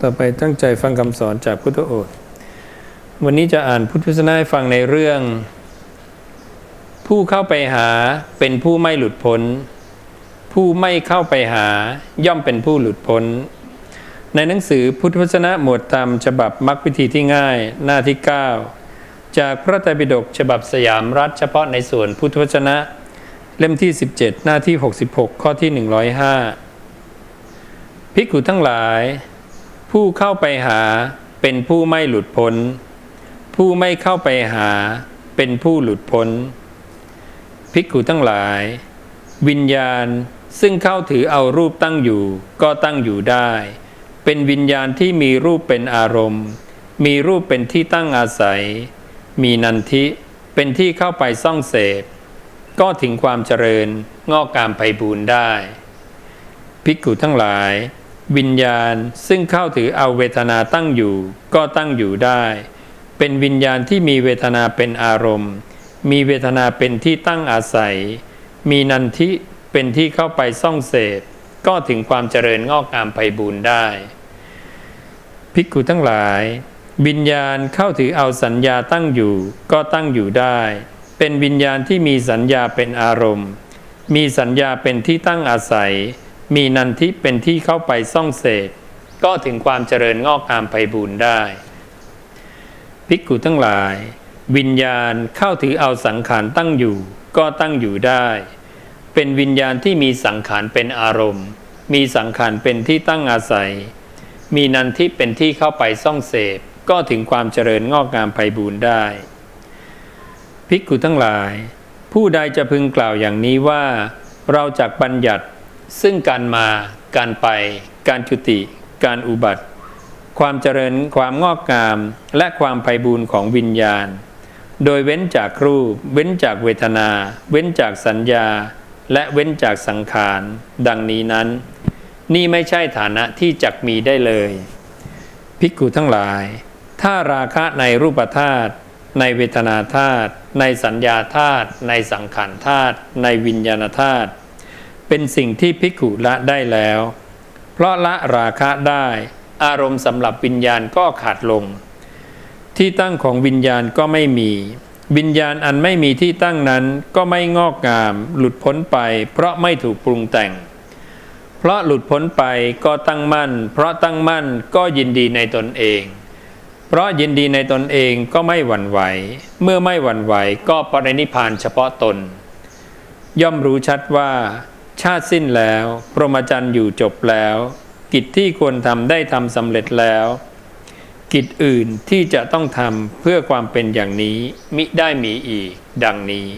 ต่อไปตั้งใจฟังคำสอนจากพุทธโอษฐ์วันนี้จะอ่านพุทธวจนะให้ฟังในเรื่อง ผู้เข้าไปหาเป็นผู้ไม่หลุดพ้น ผู้ไม่เข้าไปหาย่อมเป็นผู้หลุดพ้น ในหนังสือพุทธวจนะหมวดธรรมฉบับมรรควิธีที่ง่ายหน้าที่ 9 จากพระไตรปิฎกฉบับสยามรัฐเฉพาะในส่วนพุทธวจนะ เล่มที่ 17 หน้าที่ 66 ข้อที่ 105ภิกขุทั้งหลาย ผู้เข้าไปหาเป็นผู้ไม่หลุดพ้น ผู้ไม่เข้าไปหาเป็นผู้หลุดพ้น ภิกขุทั้งหลาย วิญญาณซึ่งเข้าถือเอารูปตั้งอยู่ก็ตั้งอยู่ได้ เป็นวิญญาณที่มีรูปเป็นอารมณ์ มีรูปเป็นที่ตั้งอาศัย มีนันทิเป็นที่เข้าไปซ่องเสพ ก็ถึงความเจริญงอกกามไพบูรณ์ได้ ภิกขุทั้งหลาย วิญญาณซึ่งเข้าถือเอาเวทนาตั้งอยู่ ก็ตั้งอยู่ได้ เป็นวิญญาณที่มีเวทนาเป็นอารมณ์ มีเวทนาเป็นที่ตั้งอาศัย มีนันทิเป็นที่เข้าไปซ่องเสพ ก็ถึงความเจริญงอกงามไพบูรณ์ได้ ภิกขุทั้งหลาย วิญญาณเข้าถือเอาสัญญาตั้งอยู่ ก็ตั้งอยู่ได้ เป็นวิญญาณที่มีสัญญาเป็นอารมณ์ มีสัญญาเป็นที่ตั้งอาศัย มีนันทิเป็นที่เข้าไปซ่องเสพก็ถึงความเจริญงอกงามไพบูรได้ภิกขุทั้งหลาย วิญญาณเข้าถือเอาสังขารตั้งอยู่ ก็ตั้งอยู่ได้ เป็นวิญญาณที่มีสังขารเป็นอารมณ์ มีสังขารเป็นที่ตั้งอาศัย มีนันทิเป็นที่เข้าไปซ่องเสพก็ถึงความเจริญงอกงามไพบูรได้ภิกขุทั้งหลาย ผู้ใดจะพึงกล่าวอย่างนี้ว่า เราจักบัญญัติ ซึ่งการมา การไป การจุติ การอุบัติ ความเจริญ ความงอกงาม และความไพบูรณ์ของวิญญาณ โดยเว้นจากรูป เว้นจากเวทนา เว้นจากสัญญา และเว้นจากสังขาร ดังนี้นั้น นี่ไม่ใช่ฐานะที่จักมีได้เลย ภิกขุทั้งหลาย ถ้าราคะในรูปธาตุในเวทนาธาตุในสัญญาธาตุในสังขารธาตุในวิญญาณธาตุ เป็นสิ่งที่ภิกขุละได้แล้ว เพราะละราคะได้ อารมณ์สำหรับวิญญาณก็ขาดลง ที่ตั้งของวิญญาณก็ไม่มี วิญญาณอันไม่มีที่ตั้งนั้นก็ไม่งอกงาม หลุดพ้นไป เพราะไม่ถูกปรุงแต่ง เพราะหลุดพ้นไปก็ตั้งมั่น เพราะตั้งมั่นก็ยินดีในตนเอง เพราะยินดีในตนเองก็ไม่หวั่นไหว เมื่อไม่หวั่นไหวก็ปรินิพพานเฉพาะตน ย่อมรู้ชัดว่า ชาติสิ้นแล้ว พรหมจรรย์อยู่จบแล้ว กิจที่ควรทำได้ทำสำเร็จแล้ว กิจอื่นที่จะต้องทำเพื่อความเป็นอย่างนี้มิได้มีอีก ดังนี้